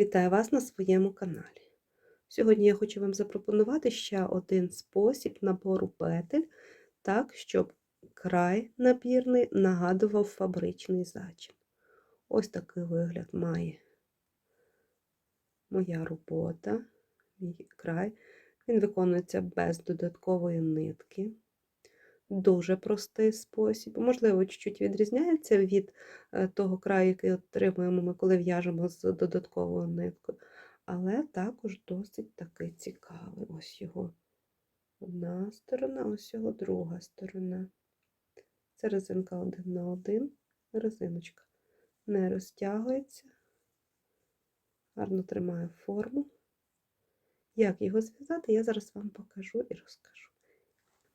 Вітаю вас на своєму каналі. Сьогодні я хочу вам запропонувати ще один спосіб набору петель, так, щоб край набірний нагадував фабричний зачин. Ось такий вигляд має моя робота, мій край. Він виконується без додаткової нитки. Дуже простий спосіб. Можливо, чуть-чуть відрізняється від е, того краю, який отримуємо ми, коли в'яжемо з додатковою ниткою. Але також досить такий цікавий. Ось його одна сторона, ось його друга сторона. Це резинка один на один, резиночка не розтягується, гарно тримає форму. Як його зв'язати, я зараз вам покажу і розкажу.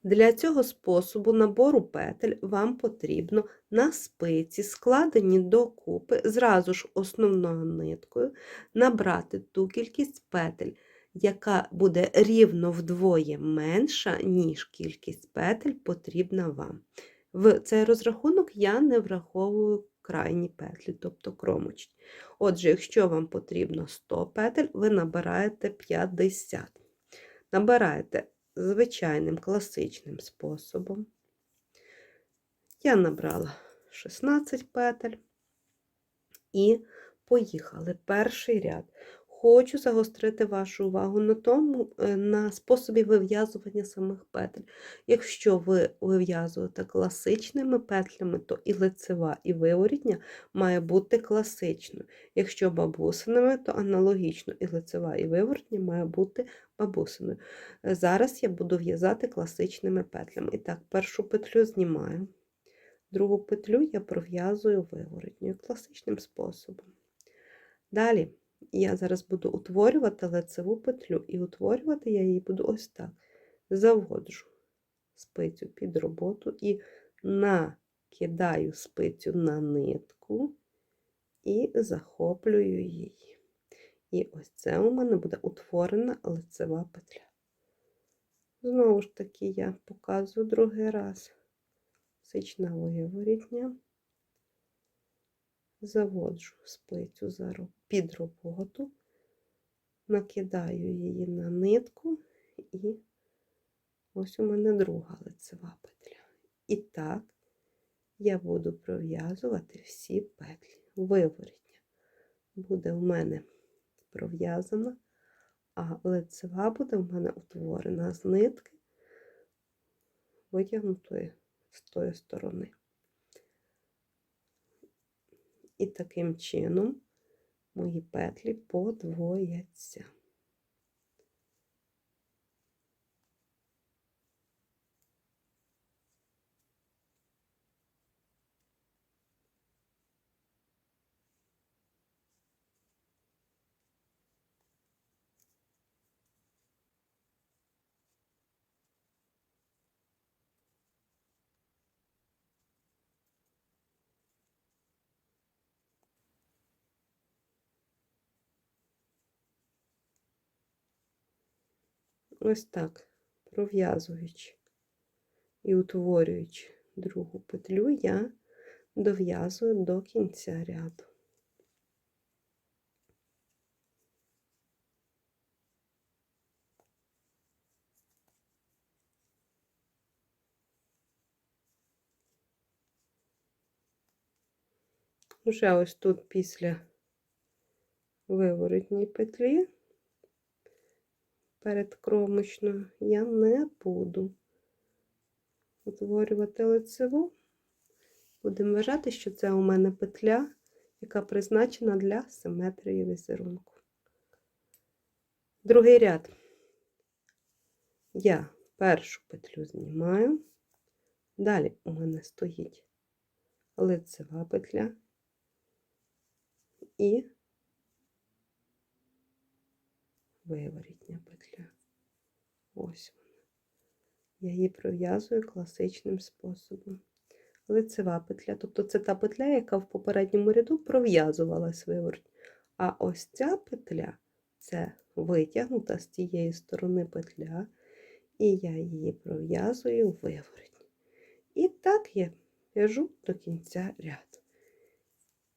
Для цього способу набору петель вам потрібно на спиці, складені докупи, зразу ж основною ниткою, набрати ту кількість петель, яка буде рівно вдвоє менша, ніж кількість петель потрібна вам. В цей розрахунок я не враховую крайні петлі, тобто кромочні. Отже, якщо вам потрібно 100 петель, ви набираєте 50. Набираєте звичайним класичним способом. Я набрала 16 петель і поїхали. Перший ряд. Хочу загострити вашу увагу на тому, е, на способі вив'язування самих петель. Якщо ви вив'язуєте класичними петлями, то і лицева, і виворітня має бути класичною. Якщо бабусинами, то аналогічно і лицева, і виворотня має бути бабусиною. Е, зараз я буду в'язати класичними петлями. І так, першу петлю знімаю, другу петлю я пров'язую виворотньою класичним способом. Далі я зараз буду утворювати лицеву петлю, і утворювати я її буду ось так. Заводжу спицю під роботу і накидаю спицю на нитку і захоплюю її. І ось це у мене буде утворена лицева петля. Знову ж таки, я показую другий раз сична виворітня, заводжу спицю під роботу, накидаю її на нитку, і ось у мене друга лицева петля. І так я буду пров'язувати всі петлі. Виворітня буде в мене пров'язана, а лицева буде в мене утворена з нитки, витягнутої з тої сторони. І таким чином мої петлі подвояться. Ось так, пров'язуючи і утворюючи другу петлю, я дов'язую до кінця ряду. Вже ось тут після виворотній петлі передкромочно я не буду утворювати лицеву. Будемо вважати, що це у мене петля, яка призначена для симетрії візерунку. Другий ряд. Я першу петлю знімаю, далі у мене стоїть лицева петля і виворітня петля. Ось вона. Я її пров'язую класичним способом. Лицева петля, тобто це та петля, яка в попередньому ряду пров'язувалась вивороть. А ось ця петля це витягнута з тієї сторони петля, і я її пров'язую вивороть. І так я в'яжу до кінця ряду.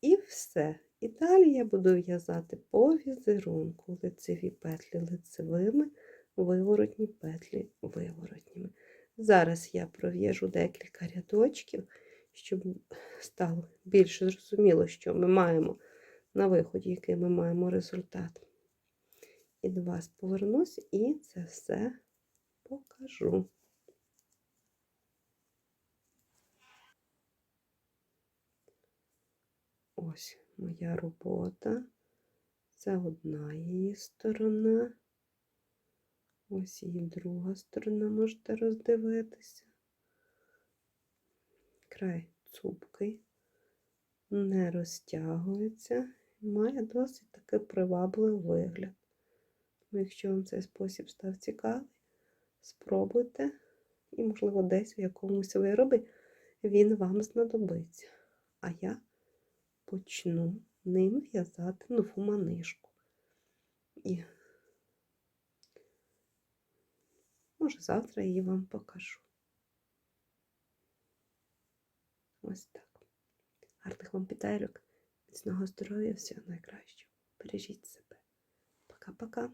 І все. І далі я буду в'язати по візерунку лицеві петлі лицевими, виворотні петлі виворотніми. Зараз я пров'яжу декілька рядочків, щоб стало більш зрозуміло, що ми маємо на виході, який ми маємо результат. І до вас повернусь і це все покажу. Ось моя робота. Це одна її сторона. Ось її друга сторона, можете роздивитися. Край цупкий, не розтягується, має досить таки привабливий вигляд. Якщо вам цей спосіб став цікавий, спробуйте, і, можливо, десь в якомусь виробі він вам знадобиться. А я почну ним в'язати нову манишку. І може завтра її вам покажу. Ось так. Гарних вам петельок, міцного здоров'я, всього найкращого. Бережіть себе. Пока-пока.